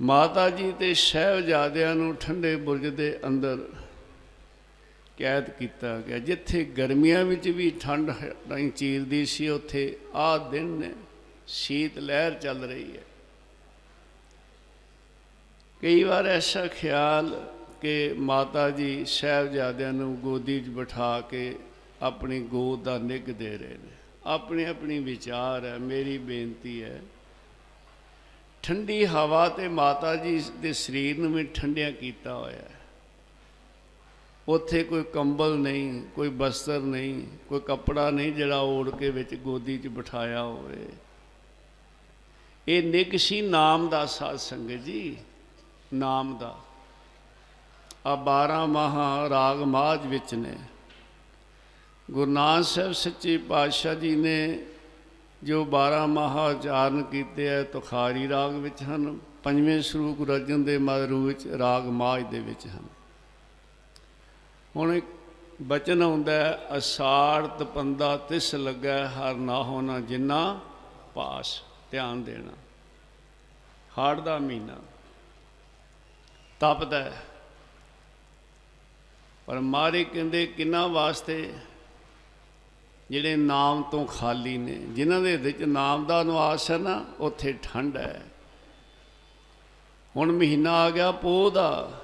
ਮਾਤਾ ਜੀ ਤੇ ਸਹਿਬਜ਼ਾਦਿਆਂ ਨੂੰ ਠੰਡੇ ਬੁਰਜ ਦੇ ਅੰਦਰ ਕੈਦ ਕੀਤਾ ਗਿਆ, ਜਿੱਥੇ ਗਰਮੀਆਂ ਵਿੱਚ ਵੀ ਠੰਡ ਨਹੀਂ ਚੀਰਦੀ ਸੀ, ਉੱਥੇ ਆਹ ਦਿਨ ਨੇ ਸ਼ੀਤ ਲਹਿਰ ਚੱਲ ਰਹੀ ਹੈ। ਕਈ ਵਾਰ ਐਸਾ ਖਿਆਲ ਕਿ ਮਾਤਾ ਜੀ ਸਾਹਿਬਜ਼ਾਦਿਆਂ ਨੂੰ ਗੋਦੀ 'ਚ ਬਿਠਾ ਕੇ ਆਪਣੀ ਗੋਦ ਦਾ ਨਿੱਘ ਦੇ ਰਹੇ ਨੇ। ਆਪਣੇ ਆਪਣੀ ਵਿਚਾਰ ਹੈ, ਮੇਰੀ ਬੇਨਤੀ ਹੈ ਠੰਡੀ ਹਵਾ ਤੇ ਮਾਤਾ ਜੀ ਦੇ ਸਰੀਰ ਨੂੰ ਵੀ ਠੰਡਿਆ ਕੀਤਾ ਹੋਇਆ ਹੈ। ਉੱਥੇ ਕੋਈ ਕੰਬਲ ਨਹੀਂ, ਕੋਈ ਬਸਤਰ ਨਹੀਂ, ਕੋਈ ਕੱਪੜਾ ਨਹੀਂ ਜਿਹੜਾ ਓੜ ਕੇ ਵਿੱਚ ਗੋਦੀ 'ਚ ਬਿਠਾਇਆ ਹੋਵੇ। ਇਹ ਨਿੱਘ ਸੀ ਨਾਮ ਦਾ ਸਾਧ ਸੰਗਤ ਜੀ, ਨਾਮ ਦਾ। ਆ 12 ਮਹਾ ਰਾਗ ਮਾਝ ਵਿੱਚ ਨੇ। ਗੁਰੂ ਨਾਨਕ ਸਾਹਿਬ ਸੱਚੇ ਪਾਤਸ਼ਾਹ ਜੀ ਨੇ ਜੋ 12 ਮਹਾ ਉਚਾਰਨ ਕੀਤੇ ਹੈ ਤੁਖਾਰੀ ਰਾਗ ਵਿੱਚ ਹਨ, ਪੰਜਵੇਂ ਸਰੂਪ ਗੁਰੂ ਅਰਜਨ ਦੇ ਮਧਰੂ ਵਿੱਚ ਰਾਗ ਮਾਝ ਦੇ ਵਿੱਚ ਹਨ। ਹੁਣ ਇੱਕ ਬਚਨ ਆਉਂਦਾ ਅਸਾੜ ਤਪੰਦਾ ਤਿਸ ਲੱਗਾ ਹਰ ਨਾ ਹੋਣਾ ਜਿੰਨਾ ਪਾਸ, ਧਿਆਨ ਦੇਣਾ। ਹਾੜ ਦਾ ਮਹੀਨਾ। ਤਪਦਾ ਪਰ ਮਾਰੇ ਕਹਿੰਦੇ ਕਿੰਨਾ ਵਾਸਤੇ ਜਿਹੜੇ ਨਾਮ ਤੋਂ ਖਾਲੀ ਨੇ, ਜਿਨ੍ਹਾਂ ਦੇ ਵਿੱਚ ਨਾਮ ਦਾ ਨਿਵਾਸ ਹੈ ਨਾ, ਉੱਥੇ ਠੰਡ ਹੈ। ਹੁਣ ਮਹੀਨਾ ਆ ਗਿਆ ਪੋਹ ਦਾ।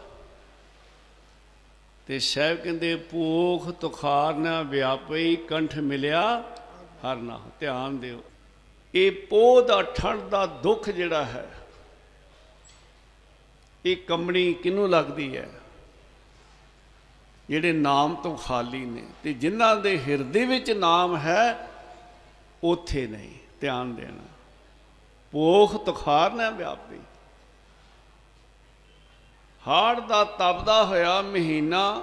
ਤੇ ਸਾਹਿਬ ਕਹਿੰਦੇ, ਭੂਖ ਤੁਖਾਰ ਨਾ ਵਿਆਪਈ, ਕੰਠ ਮਿਲਿਆ ਹਰ ਨਾ ਧਿਆਨ ਦਿਓ। ਇਹ ਪੋਹ ਦਾ, ਠੰਡ ਦਾ ਦੁੱਖ ਜਿਹੜਾ ਹੈ, ਇਹ ਕੰਬਣੀ ਕਿਹਨੂੰ ਲੱਗਦੀ ਹੈ? ਜਿਹੜੇ ਨਾਮ ਤੋਂ ਖਾਲੀ ਨੇ ਤੇ ਜਿਨ੍ਹਾਂ ਦੇ ਹਿਰਦੇ ਵਿੱਚ ਨਾਮ ਹੈ, ਉਥੇ ਨਹੀਂ, ਧਿਆਨ ਦੇਣਾ। ਪੋਖ ਤੁਖਾਰ ਨਾ ਵਿਆਪੀ। ਹਾੜ ਦਾ ਤਪਦਾ ਹੋਇਆ ਮਹੀਨਾ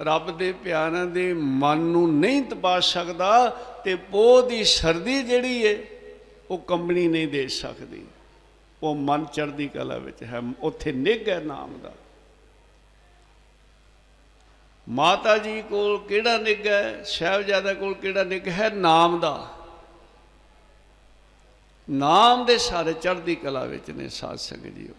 ਰੱਬ ਦੇ ਪਿਆਰਿਆਂ ਦੇ ਮਨ ਨੂੰ ਨਹੀਂ ਤਪਾ ਸਕਦਾ ਤੇ ਪੋਹ ਦੀ ਸਰਦੀ ਜਿਹੜੀ ਏ, ਉਹ ਕੰਬਣੀ ਨਹੀਂ ਦੇ ਸਕਦੀ। ਉਹ ਮਨ ਚੜ੍ਹਦੀ ਕਲਾ ਵਿੱਚ ਹੈ, ਉੱਥੇ ਨਿੱਘ ਹੈ ਨਾਮ ਦਾ। ਮਾਤਾ ਜੀ ਕੋਲ ਕਿਹੜਾ ਨਿੱਘ ਹੈ? ਸਾਹਿਬਜ਼ਾਦਾ ਕੋਲ ਕਿਹੜਾ ਨਿੱਘ ਹੈ? ਨਾਮ ਦਾ। ਨਾਮ ਦੇ ਸਾਰੇ ਚੜ੍ਹਦੀ ਕਲਾ ਵਿੱਚ ਨੇ ਸਾਧ ਸੰਗਤ ਜੀਓ।